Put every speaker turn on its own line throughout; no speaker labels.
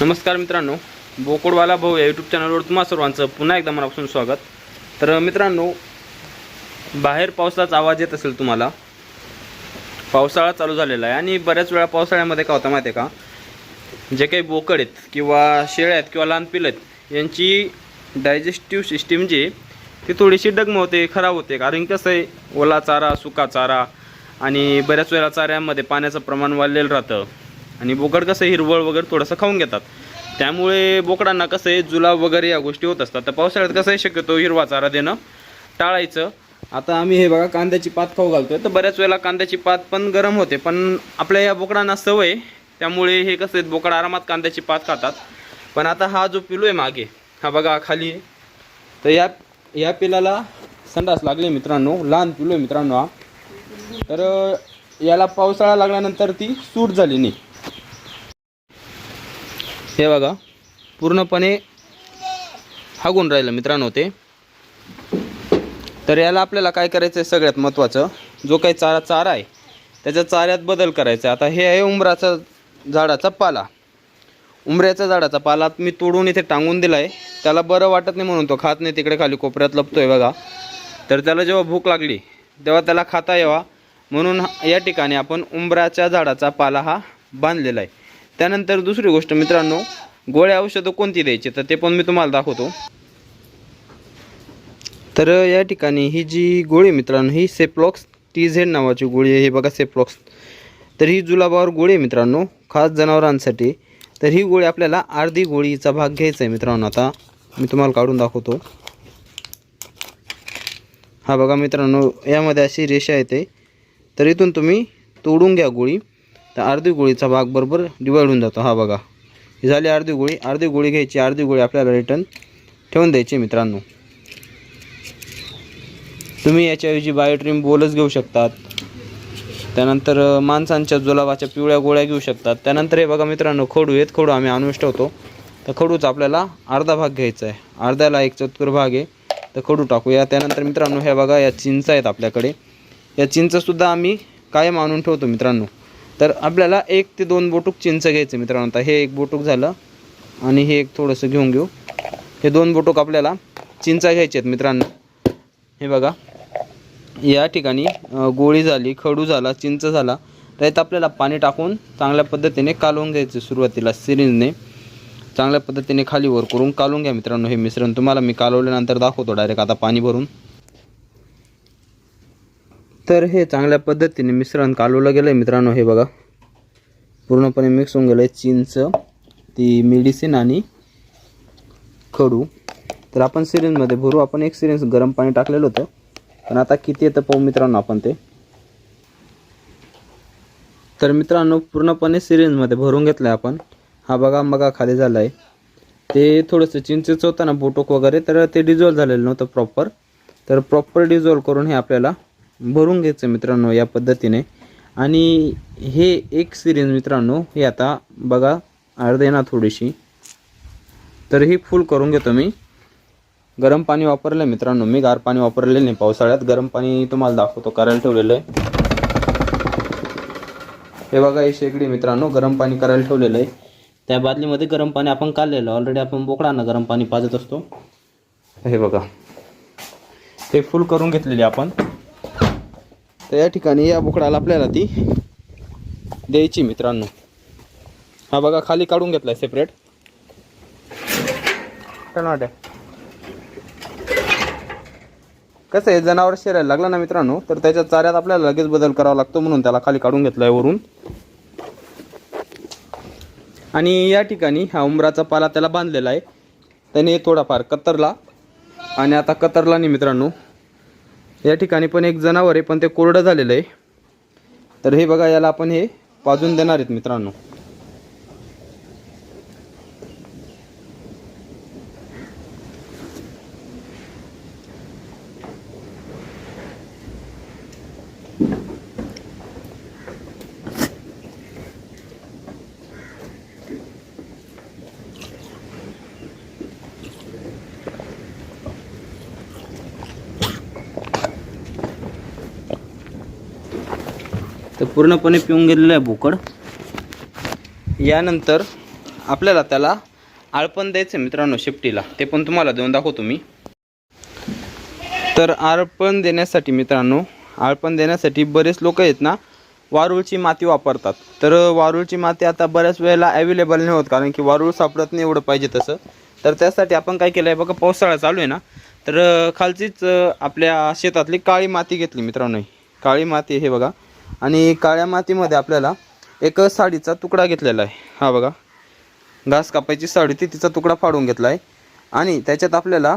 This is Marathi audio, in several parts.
नमस्कार मित्रांनो बोकडवाला भाऊ या यूट्यूब चॅनलवर तुम्हा सर्वांचं पुन्हा एकदा मनापासून स्वागत. तर मित्रांनो बाहेर पावसाचा आवाज येत असेल तुम्हाला पावसाळा चालू झालेला आहे आणि बऱ्याच वेळा पावसाळ्यामध्ये काय होतं माहिती आहे का? जे काही बोकड आहेत किंवा शेळ्या आहेत किंवा लहान पिलं आहेत यांची डायजेस्टिव्ह सिस्टीम जी ती थोडीशी डगमवते खराब होते. कारण कसं आहे ओला चारा सुका चारा आणि बऱ्याच वेळा चाऱ्यामध्ये पाण्याचं प्रमाण वाढलेलं राहतं. आणि बोकड कसं हिरवळ वगैरे थोडंसं खाऊन घेतात. त्यामुळे बोकडांना कसं आहे जुलाब वगैरे या गोष्टी होत असतात. तर पावसाळ्यात कसं आहे शक्यतो हिरवा चारा देणं टाळायचं. आता आम्ही हे बघा कांद्याची पात खाऊ घालतोय. तर बऱ्याच वेळेला कांद्याची पात पण गरम होते. पण आपल्या या बोकडांना सवय त्यामुळे हे कसं आहे बोकड आरामात कांद्याची पात खातात. पण आता हा जो पिलू आहे मागे हा बघा खाली आहे. तर या या पिलाला संडास लागले मित्रांनो. लहान पिलू आहे मित्रांनो हा. तर याला पावसाळा लागल्यानंतर ती सूट झाली नाही. हे बघा पूर्णपणे हागून राहिलं मित्रांनो ते. तर याला आपल्याला काय करायचं आहे सगळ्यात महत्त्वाचं जो काही चारा चारा आहे त्याच्या चाऱ्यात बदल करायचा आहे. आता हे आहे उंबराचा झाडाचा पाला. उंबऱ्याच्या झाडाचा पाला मी तोडून इथे टांगून दिला आहे त्याला बरं वाटत नाही म्हणून तो खात नाही तिकडे खाली कोपऱ्यात लपतोय बघा. तर त्याला जेव्हा भूक लागली तेव्हा त्याला खाता यावा. म्हणून या ठिकाणी आपण उंबराच्या झाडाचा पाला हा बांधलेला आहे. त्यानंतर दुसरी गोष्ट मित्रांनो गोळ्या औषधं कोणती द्यायची? तर ते पण मी तुम्हाला दाखवतो. तर या ठिकाणी ही जी गोळी आहे मित्रांनो ही सेप्लॉक्स टी झेड नावाची गोळी आहे. हे बघा सेप्लॉक्स तर ही जुलाबावर गोळी आहे मित्रांनो खास जनावरांसाठी. तर ही गोळी आपल्याला अर्धी गोळीचा भाग घ्यायचा आहे मित्रांनो आता. मी तुम्हाला काढून दाखवतो. हा बघा मित्रांनो यामध्ये अशी रेषा येते. तर इथून तुम्ही तोडून घ्या गोळी. तर अर्धी गोळीचा भाग बरोबर डिवाईड होऊन जातो. हा बघा. ही झाली अर्धी गोळी. अर्धी गोळी घ्यायची. अर्धी गोळी आपल्याला रिटर्न ठेवून द्यायची मित्रांनो. तुम्ही याच्याऐवजी बायोट्रीम बोलच घेऊ शकतात. त्यानंतर माणसांच्या जुलाबाच्या पिवळ्या गोळ्या घेऊ शकतात. त्यानंतर हे बघा मित्रांनो खडू आहेत. खडू आम्ही आणून ठेवतो. तर खडूचा आपल्याला अर्धा भाग घ्यायचा आहे. अर्ध्याला एक चतुर भाग आहे. तर खडू टाकूया. त्यानंतर मित्रांनो ह्या बघा या चिंच आहेत आपल्याकडे. या चिंचसुद्धा आम्ही कायम आणून ठेवतो मित्रांनो. तर आपल्याला एक ते दोन बोटूक चिंच घ्यायचं मित्रांनो. आता हे एक बोटूक झालं आणि हे एक थोडंसं घेऊन घेऊ. हे दोन बोटूक आपल्याला चिंचा घ्यायचे आहेत मित्रांनो. हे बघा. या ठिकाणी गोळी झाली खडू झाला चिंच झाला. त्यात आपल्याला पाणी टाकून चांगल्या पद्धतीने कालवून घ्यायचं सुरुवातीला सिरिंजने. चांगल्या पद्धतीने खाली वर करून कालवून घ्या मित्रांनो हे मिश्रण. तुम्हाला मी कालवल्यानंतर दाखवतो डायरेक्ट आता पाणी भरून. तर हे चांगल्या पद्धतीने मिश्रण कालवलं गेलं आहे मित्रांनो हे बघा. पूर्णपणे मिक्स होऊन गेलं आहे चिंच ती मेडिसिन आणि खडू. तर आपण सिरिंजमध्ये भरू. आपण एक सिरिंज गरम पाणी टाकलेलं होतं. पण आता किती येतं पाहू मित्रांनो आपण ते. तर मित्रांनो पूर्णपणे सिरिंजमध्ये भरून घेतलं आहे आपण. हा बघा बघा खाली झाला आहे ते थोडंसं चिंचेचं होतं ना बोटोक वगैरे तर ते डिझॉल्व झालेलं नव्हतं प्रॉपर तर प्रॉपर डिझॉल्व करून हे आपल्याला भरून घ्यायचं मित्रांनो या पद्धतीने. आणि हे एक सिरीज मित्रांनो हे आता बघा अर्धे ना थोडीशी. तर ही फुल करून घेतो मी. गरम पाणी वापरलं मित्रांनो मी गार पाणी वापरलेलं नाही पावसाळ्यात. गरम पाणी तुम्हाला दाखवतो करायला ठेवलेलं आहे. हे बघा हे शेगडी मित्रांनो गरम पाणी करायला ठेवलेलं आहे. त्या बादलीमध्ये गरम पाणी आपण काढलेलं. ऑलरेडी आपण बोकडांना गरम पाणी पाजत असतो. हे बघा. ते फुल करून घेतलेली आपण. तर या ठिकाणी या बोकडाला आपल्याला ती द्यायची मित्रांनो. हा बघा खाली काढून घेतलाय सेपरेट टनाट्या कसं आहे जनावर शिरायला लागलं ना मित्रांनो तर त्याच्या चाऱ्यात आपल्याला लगेच बदल करावा लागतो म्हणून त्याला खाली काढून घेतलाय वरून. आणि या ठिकाणी हा उंबराचा पाला त्याला बांधलेला आहे. त्याने थोडाफार कतरला. आणि आता कतरला नाही मित्रांनो. या ठिकाणी पण एक जनावर आहे पण ते कोरडं झालेलं आहे. तर हे बघा याला आपण हे पाजून देणार आहेत मित्रांनो. ते पूर्णपणे पिऊन गेलेलं आहे बोकड. यानंतर आपल्याला त्याला आळपण द्यायचं आहे मित्रांनो शेपटीला. ते पण तुम्हाला देऊन दाखवतो मी. तर आळपण देण्यासाठी मित्रांनो आळपण देण्यासाठी बरेच लोक आहेत ना वारूळची माती वापरतात. तर वारूळची माती आता बऱ्याच वेळेला अवेलेबल नाही होत कारण की वारूळ सापडत नाही एवढं पाहिजे तसं. तर त्यासाठी आपण काय केलं आहे बघा पावसाळा चालू आहे ना तर खालचीच आपल्या शेतातली काळी माती घेतली मित्रांनो काळी माती हे बघा आणि काळ्या मातीमध्ये आपल्याला एक साडीचा तुकडा घेतलेला आहे. हा बघा. घास कापायची साडी ती तिचा तुकडा फाडून घेतला आहे. आणि त्याच्यात आपल्याला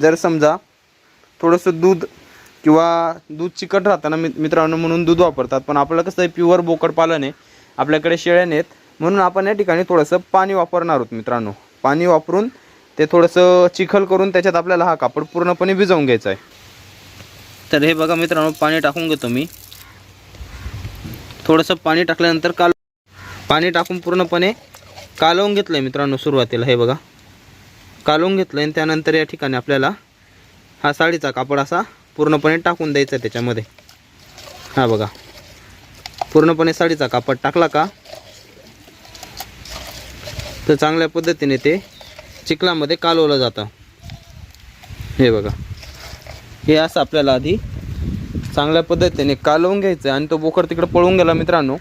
जर समजा थोडंसं दूध किंवा दूध चिकट राहताना मित मित्रांनो म्हणून दूध वापरतात. पण आपल्याला कसं आहे प्युअर बोकड पालन आहे. आपल्याकडे शेळ्या नाहीत. म्हणून आपण या ठिकाणी थोडंसं पाणी वापरणार आहोत मित्रांनो. पाणी वापरून ते थोडंसं चिखल करून त्याच्यात आपल्याला हा कापड पूर्णपणे भिजवून घ्यायचा आहे. तर हे बघा मित्रांनो पाणी टाकून घेतो मी. थोडंसं पाणी टाकल्यानंतर काल पाणी टाकून पूर्णपणे कालवून घेतलं आहे मित्रांनो सुरुवातीला. हे बघा. कालवून घेतलं आणि त्यानंतर या ठिकाणी आपल्याला हा साडीचा कापड असा पूर्णपणे टाकून द्यायचा आहे त्याच्यामध्ये. हा बघा. पूर्णपणे साडीचा कापड टाकला का? तर चांगल्या पद्धतीने ते चिखलामध्ये कालवलं जातं. हे बघा. हे असं आपल्याला आधी चांगल्या पद्धतीने कालवून घ्यायचं आणि तो बोकड तिकडे पळून गेला मित्रांनो.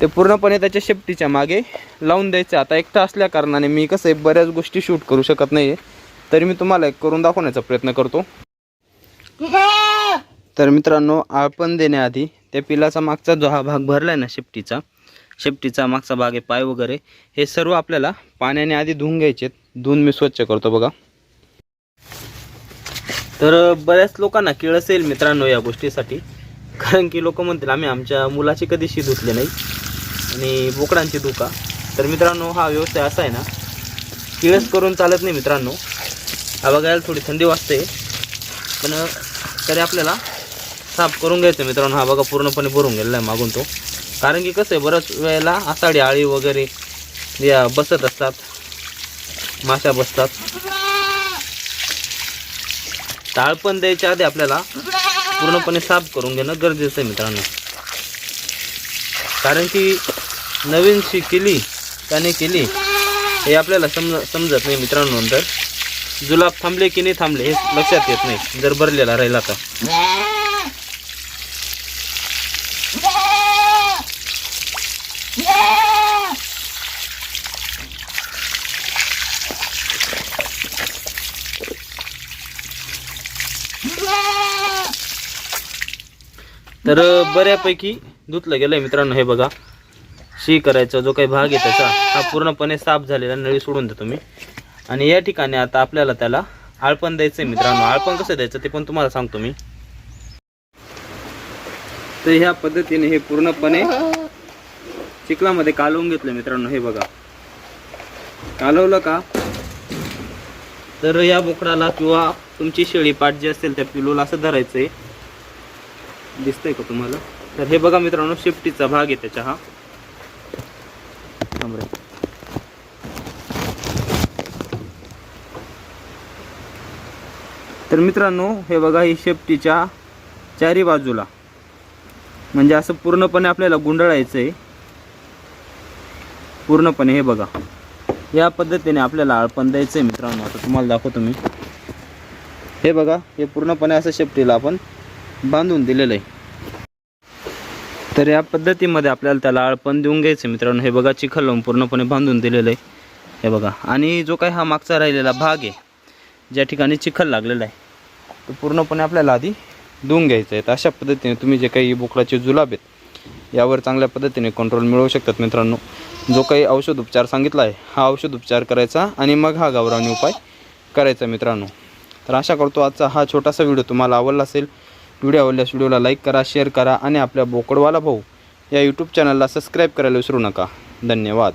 ते पूर्णपणे त्याच्या शेपटीच्या मागे लावून द्यायचं. आता एकटा असल्या कारणाने मी कसं आहे बऱ्याच गोष्टी शूट करू शकत नाही तरी मी तुम्हाला एक करून दाखवण्याचा प्रयत्न करतो. तर मित्रांनो आपण देण्याआधी त्या पिलाचा मागचा जो हा भाग भरला आहे ना शेपटीचा शेपटीचा मागचा भाग आहे पाय वगैरे हे सर्व आपल्याला पाण्याने आधी धुवून घ्यायचे धुवून मी स्वच्छ करतो बघा. तर बऱ्याच लोकांना किळ असेल मित्रांनो या गोष्टीसाठी. कारण की लोक म्हणतील आम्ही आमच्या मुलाची कधीशी धुतले नाही आणि बोकडांची धुका. तर मित्रांनो हा व्यवसाय असा आहे ना किळस करून चालत नाही मित्रांनो. हा बघायला थोडी थंडी वाजते. पण तरी आपल्याला साफ करून घ्यायचं मित्रांनो. हा बघा पूर्णपणे भरून गेलेला आहे मागून तो. कारण की कसं आहे बऱ्याच वेळेला आसाडी आळी वगैरे या बसत असतात माशा बसतात. ताळपण द्यायच्या आधी आपल्याला पूर्णपणे साफ करून घेणं गरजेचं आहे मित्रांनो. कारण की नवीन शी केली त्याने केली हे आपल्याला समज समजत नाही मित्रांनो नंतर. जुलाब थांबले की नाही थांबले हे लक्षात येत नाही जर भरलेला राहिला तर. तर बऱ्यापैकी धुतलं गेलंय मित्रांनो हे बघा. शी करायचा जो काही भाग आहे त्याचा हा पूर्णपणे साफ झालेला नळी सोडून देतो मी. आणि या ठिकाणी आता आपल्याला त्याला आळपण द्यायचं आहे मित्रांनो. आळपण कसं द्यायचं ते पण तुम्हाला सांगतो मी. तर ह्या पद्धतीने हे पूर्णपणे चिखलामध्ये कालवून घेतलं मित्रांनो हे बघा. कालवलं का? तर या बोकडाला किंवा तुमची शेळी पाठ जी असेल त्या पिलूला असं धरायचं आहे दिसतंय का तुम्हाला? तर हे बघा मित्रांनो शेफ्टीचा भाग आहे त्याच्या हा. तर मित्रांनो हे बघा ही शेफ्टीच्या चारी बाजूला. म्हणजे असं पूर्णपणे आपल्याला गुंडाळायचं आहे पूर्णपणे हे बघा. या पद्धतीने आपल्याला आळपण द्यायचं आहे मित्रांनो आता तुम्हाला दाखवतो मी. हे बघा हे पूर्णपणे असं शेफ्टीला आपण बांधून दिलेलं आहे. तर या पद्धतीमध्ये आपल्याला त्याला आळपण देऊन घ्यायचं मित्रांनो. हे बघा चिखल लावून पूर्णपणे बांधून दिलेलं आहे. हे बघा. आणि जो काही हा मागचा राहिलेला भाग आहे ज्या ठिकाणी चिखल लागलेला आहे तो पूर्णपणे आपल्याला आधी धुवून घ्यायचं आहे. तर अशा पद्धतीने तुम्ही जे काही बोकडाचे जुलाब आहेत यावर चांगल्या पद्धतीने कंट्रोल मिळवू शकतात मित्रांनो. जो काही औषध उपचार सांगितला आहे हा औषध उपचार करायचा आणि मग हा गावरानी उपाय करायचा मित्रांनो. तर आशा करतो आजचा हा छोटासा व्हिडिओ तुम्हाला आवडला असेल व्हिडिओ आवडल्यास व्हिडिओला लाईक करा शेअर करा आणि आपल्या बोकडवाला भाऊ या यूट्यूब चॅनलला सबस्क्राईब करायला विसरू नका. धन्यवाद.